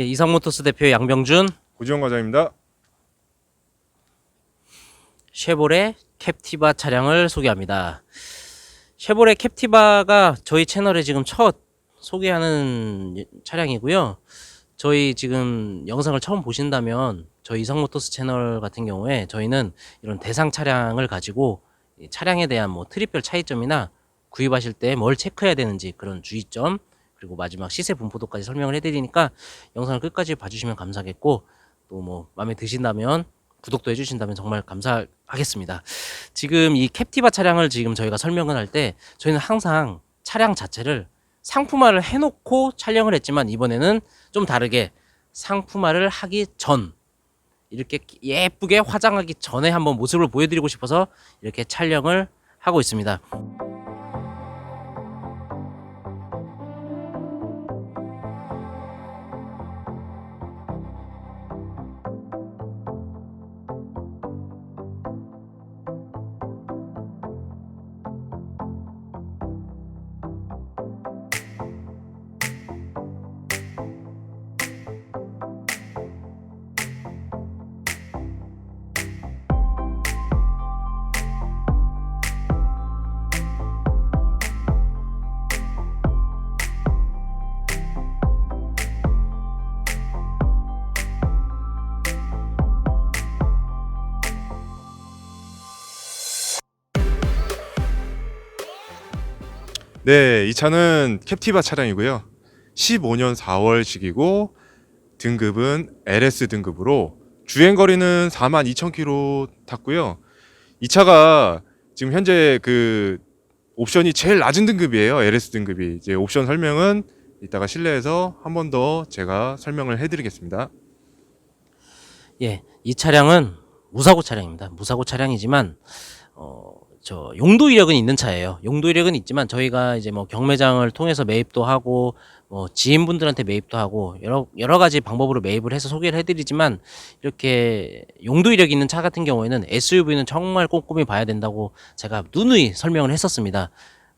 예, 이상모터스 대표 양병준, 고지영 과장입니다. 쉐보레 캡티바 차량을 소개합니다. 쉐보레 캡티바가 저희 채널에 지금 첫 소개하는 예- 차량이고요. 저희 지금 영상을 처음 보신다면 저희 이상모터스 채널 같은 경우에 저희는 이런 대상 차량을 가지고 이 차량에 대한 뭐 트립별 차이점이나 구입하실 때 뭘 체크해야 되는지 그런 주의점 그리고 마지막 시세 분포도까지 설명을 해드리니까 영상을 끝까지 봐주시면 감사하겠고 또 뭐 마음에 드신다면 구독도 해주신다면 정말 감사하겠습니다. 지금 이 캡티바 차량을 지금 저희가 설명을 할 때 저희는 항상 차량 자체를 상품화를 해놓고 촬영을 했지만 이번에는 좀 다르게 상품화를 하기 전 이렇게 예쁘게 화장하기 전에 한번 모습을 보여드리고 싶어서 이렇게 촬영을 하고 있습니다. 네, 이 차는 캡티바 차량이고요. 15년 4월식이고 등급은 LS 등급으로 주행 거리는 4만 2천 킬로 탔고요. 이 차가 지금 현재 그 옵션이 제일 낮은 등급이에요. LS 등급이. 이제 옵션 설명은 이따가 실내에서 한 번 더 제가 설명을 해드리겠습니다. 예, 이 차량은 무사고 차량입니다. 무사고 차량이지만 어, 저 용도 이력은 있는 차예요. 용도 이력은 있지만 저희가 이제 뭐 경매장을 통해서 매입도 하고 뭐 지인분들한테 매입도 하고 여러 여러 가지 방법으로 매입을 해서 소개를 해드리지만 이렇게 용도 이력 있는 차 같은 경우에는 SUV는 정말 꼼꼼히 봐야 된다고 제가 누누이 설명을 했었습니다.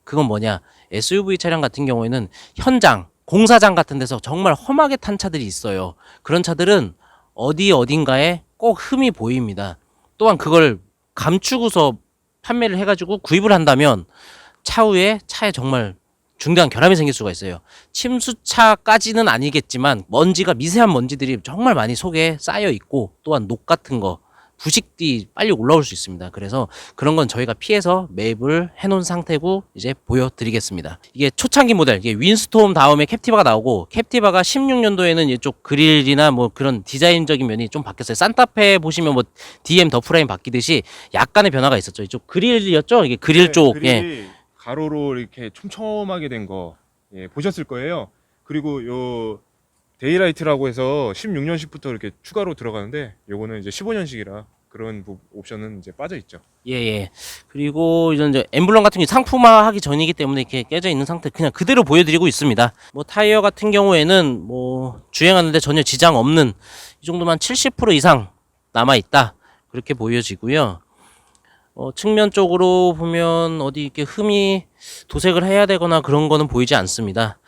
그건 뭐냐? SUV 차량 같은 경우에는 현장 공사장 같은 데서 정말 험하게 탄 차들이 있어요. 그런 차들은 어디 어딘가에 꼭 흠이 보입니다. 또한 그걸 감추고서 판매를 해가지고 구입을 한다면 차후에 차에 정말 중대한 결함이 생길 수가 있어요. 침수차까지는 아니겠지만 먼지가 미세한 먼지들이 정말 많이 속에 쌓여 있고 또한 녹 같은 거 부식이 빨리 올라올 수 있습니다. 그래서 그런 건 저희가 피해서 매입을 해놓은 상태고 이제 보여드리겠습니다. 이게 초창기 모델, 이게 윈스톰 다음에 캡티바가 나오고 캡티바가 16년도에는 이쪽 그릴이나 뭐 그런 디자인적인 면이 좀 바뀌었어요. 산타페 보시면 뭐 DM 더 프라임 바뀌듯이 약간의 변화가 있었죠. 이쪽 그릴이었죠. 이게 그릴 쪽, 예. 가로로 이렇게 촘촘하게 된거 예, 보셨을 거예요. 그리고 요 데이라이트라고 해서 16년식부터 이렇게 추가로 들어가는데 요거는 이제 15년식이라 그런 부- 옵션은 이제 빠져 있죠. 예, 예. 그리고 이런 이제 엠블럼 같은 게 상품화하기 전이기 때문에 이렇게 깨져 있는 상태 그냥 그대로 보여드리고 있습니다. 뭐 타이어 같은 경우에는 뭐 주행하는데 전혀 지장 없는 이 정도만 70% 이상 남아 있다 그렇게 보여지고요. 어, 측면 쪽으로 보면 어디 이렇게 흠이 도색을 해야 되거나 그런 거는 보이지 않습니다.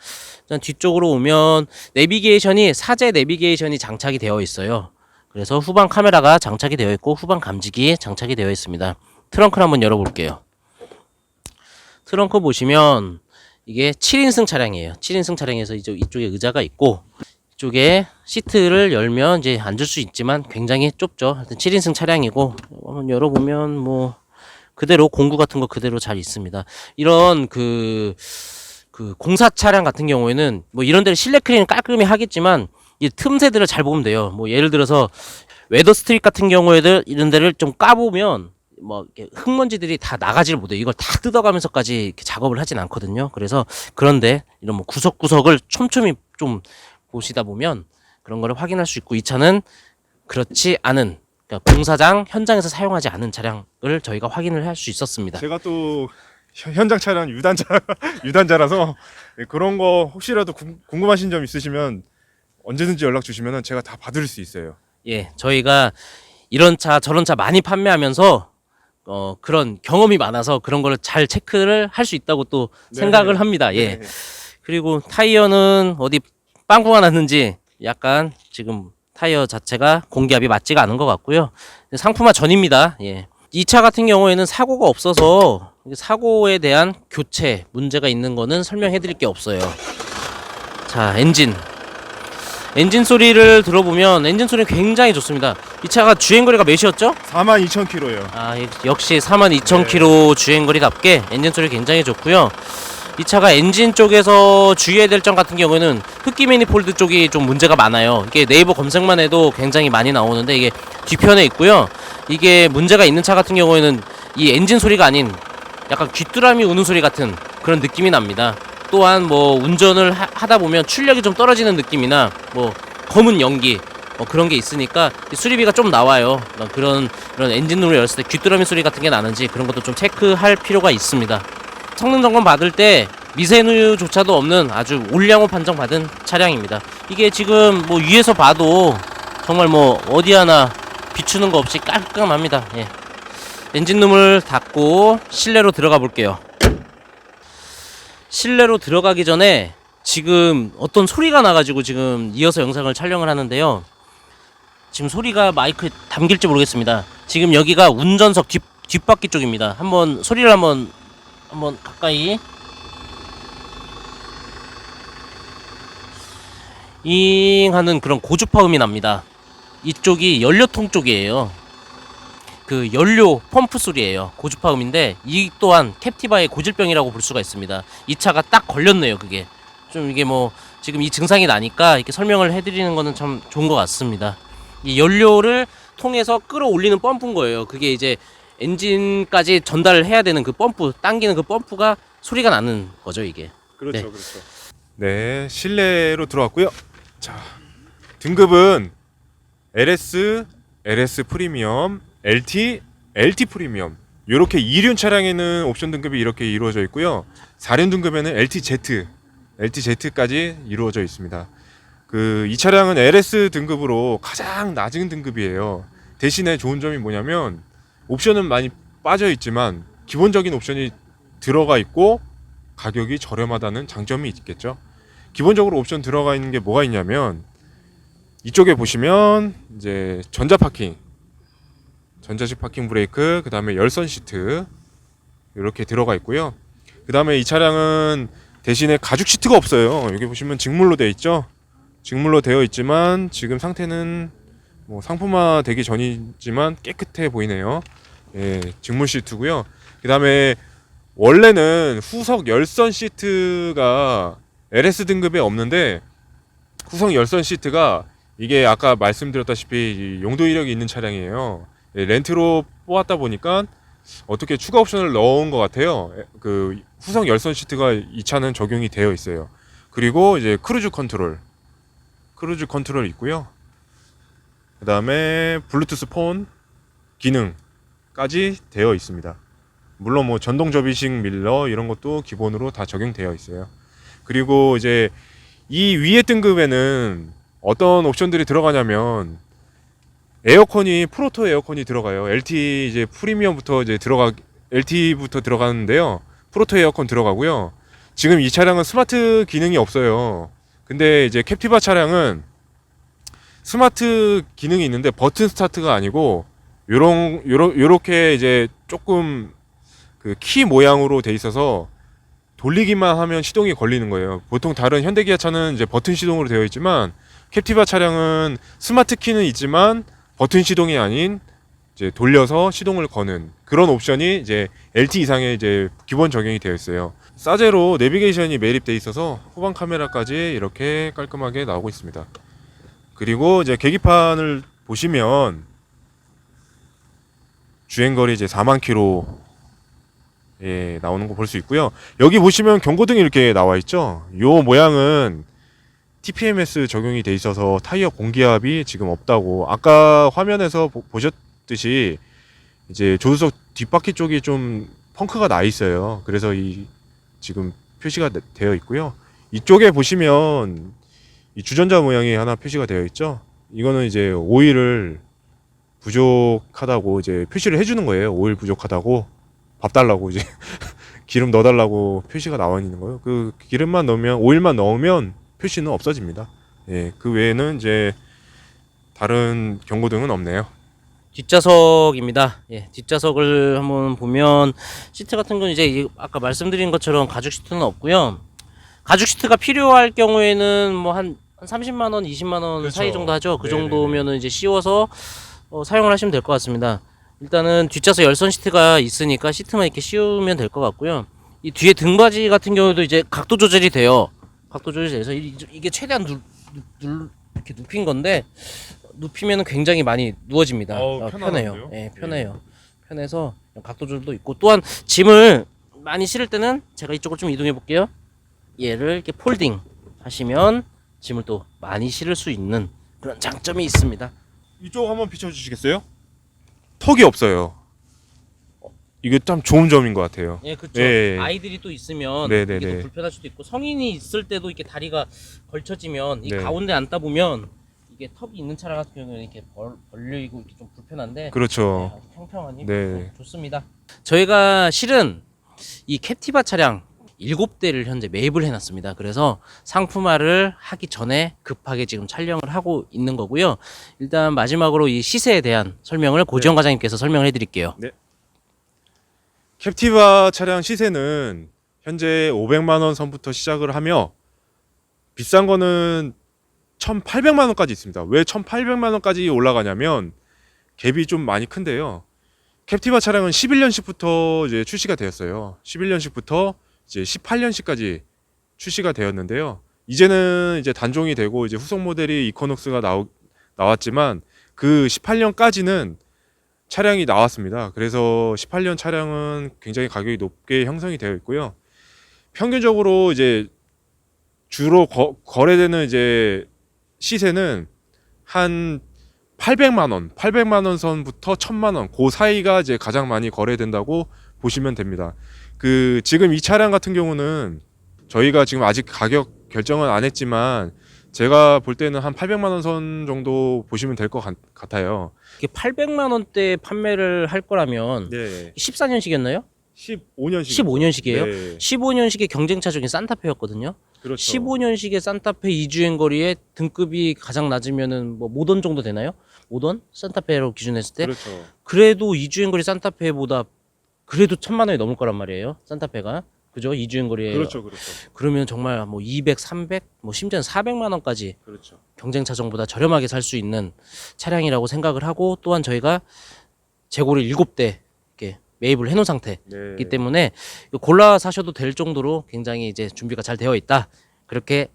일단 뒤쪽으로 오면 내비게이션이 사제 내비게이션이 장착이 되어 있어요. 그래서 후방 카메라가 장착이 되어 있고 후방 감지기 장착이 되어 있습니다. 트렁크를 한번 열어볼게요. 트렁크 보시면 이게 7인승 차량이에요. 7인승 차량에서 이쪽, 이쪽에 의자가 있고 이쪽에 시트를 열면 이제 앉을 수 있지만 굉장히 좁죠. 하여튼 7인승 차량이고 한번 열어보면 뭐 그대로 공구 같은 거 그대로 잘 있습니다. 이런 그, 그 공사 차량 같은 경우에는 뭐 이런 데를 실내 크리는 깔끔히 하겠지만 이 틈새들을 잘 보면 돼요. 뭐 예를 들어서 웨더 스트릿 같은 경우에도 이런 데를 좀 까보면 뭐 흙먼지들이 다 나가지를 못해요. 이걸 다 뜯어가면서까지 이렇게 작업을 하진 않거든요. 그래서 그런데 이런 뭐 구석구석을 촘촘히 좀 보시다 보면 그런 거를 확인할 수 있고 이 차는 그렇지 않은 그러니까 공사장 현장에서 사용하지 않은 차량을 저희가 확인을 할 수 있었습니다. 제가 또 현- 현장 차량 유단자 유단자라서 예, 그런 거 혹시라도 궁- 궁금하신 점 있으시면 언제든지 연락 주시면 제가 다 받을 수 있어요. 예, 저희가 이런 차 저런 차 많이 판매하면서 어 그런 경험이 많아서 그런 거를 잘 체크를 할 수 있다고 또 네. 생각을 합니다. 예. 네. 그리고 타이어는 어디 빵꾸가 났는지 약간 지금 타이어 자체가 공기압이 맞지가 않은 것 같고요. 상품화 전입니다. 예. 이차 같은 경우에는 사고가 없어서 사고에 대한 교체 문제가 있는 거는 설명해 드릴 게 없어요. 자, 엔진. 엔진 소리를 들어보면 엔진 소리는 굉장히 좋습니다. 이 차가 주행 거리가 몇이었죠? 42,000km예요. 아, 역- 역시 42,000km 주행 거리답게 엔진 소리 굉장히 좋고요. 이 차가 엔진 쪽에서 주의해야 될 점 같은 경우에는 흡기 매니폴드 쪽이 좀 문제가 많아요. 이게 네이버 검색만 해도 굉장히 많이 나오는데 이게 뒤편에 있고요. 이게 문제가 있는 차 같은 경우에는 이 엔진 소리가 아닌 약간 귀뚜라미 우는 소리 같은 그런 느낌이 납니다. 또한 뭐 운전을 하, 하다 보면 출력이 좀 떨어지는 느낌이나 뭐 검은 연기 뭐 그런 게 있으니까 이 수리비가 좀 나와요. 어, 그런 그런 엔진룸을 열었을 때 귀뚜라미 소리 같은 게 나는지 그런 것도 좀 체크할 필요가 있습니다. 성능 점검 받을 때 미세누유조차도 없는 아주 올량호 판정 받은 차량입니다. 이게 지금 뭐 위에서 봐도 정말 뭐 어디 하나 비추는 거 없이 깔끔합니다. 예. 엔진룸을 닫고 실내로 들어가 볼게요. 실내로 들어가기 전에 지금 어떤 소리가 나가지고 지금 이어서 영상을 촬영을 하는데요. 지금 소리가 마이크에 담길지 모르겠습니다. 지금 여기가 운전석 뒷 뒷바퀴 쪽입니다. 한번 소리를 한번 한번 가까이 잉 하는 그런 고주파음이 납니다. 이쪽이 연료통 쪽이에요. 그 연료 펌프 소리예요. 고주파음인데 이 또한 캡티바의 고질병이라고 볼 수가 있습니다. 이 차가 딱 걸렸네요. 그게 좀 이게 뭐 지금 이 증상이 나니까 이렇게 설명을 해 드리는 거는 참 좋은 것 같습니다. 이 연료를 통해서 끌어올리는 펌프인 거예요. 그게 이제 엔진까지 전달을 해야 되는 그 펌프, 당기는 그 펌프가 소리가 나는 거죠, 이게. 그렇죠, 네. 그렇죠. 네, 실내로 들어왔고요. 자, 등급은 LS, LS 프리미엄, LT, LT 프리미엄. 이렇게 2륜 차량에는 옵션 등급이 이렇게 이루어져 있고요. 4륜 등급에는 LTZ, LTZ까지 이루어져 있습니다. 그 이 차량은 LS 등급으로 가장 낮은 등급이에요. 대신에 좋은 점이 뭐냐면 옵션은 많이 빠져 있지만 기본적인 옵션이 들어가 있고 가격이 저렴하다는 장점이 있겠죠. 기본적으로 옵션 들어가 있는 게 뭐가 있냐면 이쪽에 보시면 이제 전자 파킹, 전자식 파킹 브레이크, 그 다음에 열선 시트 이렇게 들어가 있고요. 그 다음에 이 차량은 대신에 가죽 시트가 없어요. 여기 보시면 직물로 되어 있죠. 직물로 되어 있지만 지금 상태는 뭐 상품화 되기 전이지만 깨끗해 보이네요. 예, 직물 시트고요. 그 다음에 원래는 후석 열선 시트가 LS 등급에 없는데 후석 열선 시트가 이게 아까 말씀드렸다시피 이 용도 이력이 있는 차량이에요. 예, 렌트로 뽑았다 보니까 어떻게 추가 옵션을 넣은 것 같아요. 에, 그 후석 열선 시트가 이 차는 적용이 되어 있어요. 그리고 이제 크루즈 컨트롤, 크루즈 컨트롤 있고요. 그 다음에 블루투스 폰 기능까지 되어 있습니다. 물론 뭐 전동 접이식 밀러 이런 것도 기본으로 다 적용되어 있어요. 그리고 이제 이 위에 등급에는 어떤 옵션들이 들어가냐면 에어컨이 프로토 에어컨이 들어가요. LT 이제 프리미엄부터 이제 들어가 LT부터 들어가는데요. 프로토 에어컨 들어가고요. 지금 이 차량은 스마트 기능이 없어요. 근데 이제 캡티바 차량은 스마트 기능이 있는데 버튼 스타트가 아니고 요런 요런 요렇게 이제 조금 그 키 모양으로 돼 있어서 돌리기만 하면 시동이 걸리는 거예요. 보통 다른 현대 기아 차는 이제 버튼 시동으로 되어 있지만 캡티바 차량은 스마트 키는 있지만 버튼 시동이 아닌 이제 돌려서 시동을 거는 그런 옵션이 이제 LT 이상에 이제 기본 적용이 되어 있어요. 사제로 내비게이션이 매립돼 있어서 후방 카메라까지 이렇게 깔끔하게 나오고 있습니다. 그리고 이제 계기판을 보시면 주행거리 이제 4만 킬로 예, 나오는 거 볼 수 있고요. 여기 보시면 경고등이 이렇게 나와 있죠. 요 모양은 TPMS 적용이 돼 있어서 타이어 공기압이 지금 없다고 아까 화면에서 보, 보셨듯이 이제 조수석 뒷바퀴 쪽이 좀 펑크가 나 있어요. 그래서 이 지금 표시가 되- 되어 있고요. 이쪽에 보시면 이 주전자 모양이 하나 표시가 되어 있죠. 이거는 이제 오일을 부족하다고 이제 표시를 해주는 거예요. 오일 부족하다고 밥 달라고 이제 기름 넣어달라고 표시가 나와 있는 거예요. 그 기름만 넣으면 오일만 넣으면 표시는 없어집니다. 예, 그 외에는 이제 다른 경고등은 없네요. 뒷좌석입니다. 예, 뒷좌석을 한번 보면 시트 같은 건 이제 이- 아까 말씀드린 것처럼 가죽 시트는 없고요. 가죽 시트가 필요할 경우에는 뭐 한 30만 원, 20만 원 그렇죠. 사이 정도 하죠. 그 네네네. 정도면은 이제 씌워서 어, 사용을 하시면 될 것 같습니다. 일단은 뒷좌석 열선 시트가 있으니까 시트만 이렇게 씌우면 될 것 같고요. 이 뒤에 등받이 같은 경우도 이제 각도 조절이 돼요. 각도 조절이 돼서 이- 이게 최대한 누, 누, 누- 이렇게 눕힌 건데 눕히면 굉장히 많이 누워집니다. 어우, 어? 편해요. 예, 편해요. 편해서 각도 조절도 있고 또한 짐을 많이 실을 때는 제가 이쪽으로 좀 이동해 볼게요. 얘를 이렇게 폴딩 하시면 짐을 또 많이 실을 수 있는 그런 장점이 있습니다. 이쪽 한번 비춰주시겠어요? 턱이 없어요. 이게 참 좋은 점인 것 같아요. 예, 그렇죠. 예. 아이들이 또 있으면 네네네. 이게 또 불편할 수도 있고 성인이 있을 때도 이렇게 다리가 걸쳐지면 이 네. 가운데 앉다 보면 이게 턱이 있는 차량 같은 경우는 이렇게 벌, 벌리고 이렇게 좀 불편한데 그렇죠. 네, 아주 평평하니 네. 좋습니다. 저희가 실은 이 캡티바 차량 7대를 현재 매입을 해놨습니다. 그래서 상품화를 하기 전에 급하게 지금 촬영을 하고 있는 거고요. 일단 마지막으로 이 시세에 대한 설명을 고지영 과장님께서 설명을 해드릴게요. 캡티바 차량 시세는 현재 500만 원 선부터 시작을 하며 비싼 거는 1,800만 원까지 있습니다. 왜 1,800만 원까지 올라가냐면 갭이 좀 많이 큰데요. 캡티바 차량은 11년식부터 이제 출시가 되었어요. 11년식부터 이제 18년식까지 출시가 되었는데요. 이제는 이제 단종이 되고 이제 후속 모델이 이코녹스가 나오, 나왔지만 그 18년까지는 차량이 나왔습니다. 그래서 18년 차량은 굉장히 가격이 높게 형성이 되어 있고요. 평균적으로 이제 주로 거, 거래되는 이제 시세는 한 800만 원, 800만 원 선부터 1000만 원, 그 사이가 이제 가장 많이 거래된다고 보시면 됩니다. 그 지금 이 차량 같은 경우는 저희가 지금 아직 가격 결정은 안 했지만 제가 볼 때는 한 800만 원 선 정도 보시면 될 것 같아요. 이게 800만 원대 판매를 할 거라면 네. 14년식이었나요? 15년식. 15년식이에요? 네. 15년식의 경쟁차 중에 산타페였거든요. 그렇죠. 15년식의 산타페 이주행 거리에 등급이 가장 낮으면은 뭐 모던 정도 되나요? 모던? 산타페로 기준했을 때 그렇죠. 그래도 이주행 거리 산타페보다 그래도 천만 원이 넘을 거란 말이에요. 산타페가 그죠? 이주행 거리에 그렇죠. 그렇죠. 그러면 정말 뭐 200, 300, 뭐 심지어는 400만 원까지 그렇죠. 경쟁 차종보다 저렴하게 살 수 있는 차량이라고 생각을 하고 또한 저희가 재고를 7대 이렇게 매입을 해놓은 상태이기 네. 때문에 골라 사셔도 될 정도로 굉장히 이제 준비가 잘 되어 있다 그렇게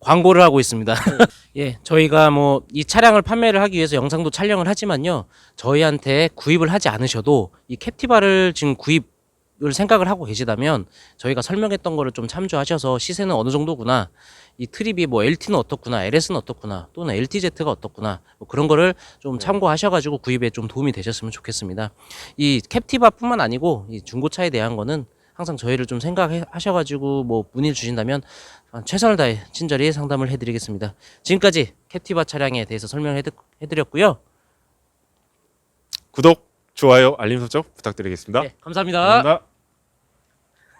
광고를 하고 있습니다. 예, 저희가 뭐 이 차량을 판매를 하기 위해서 영상도 촬영을 하지만요, 저희한테 구입을 하지 않으셔도 이 캡티바를 지금 구입을 생각을 하고 계시다면 저희가 설명했던 거를 좀 참조하셔서 시세는 어느 정도구나, 이 트립이 뭐 LT는 어떻구나, LS는 어떻구나, 또는 LTZ가 어떻구나, 뭐 그런 거를 좀 참고하셔가지고 구입에 좀 도움이 되셨으면 좋겠습니다. 이 캡티바뿐만 아니고 이 중고차에 대한 거는 항상 저희를 좀 생각하셔가지고 뭐 문의를 주신다면 최선을 다해 친절히 상담을 해드리겠습니다. 지금까지 캡티바 차량에 대해서 설명을 해드, 해드렸고요. 구독, 좋아요, 알림 설정 부탁드리겠습니다. 네, 감사합니다. 감사합니다.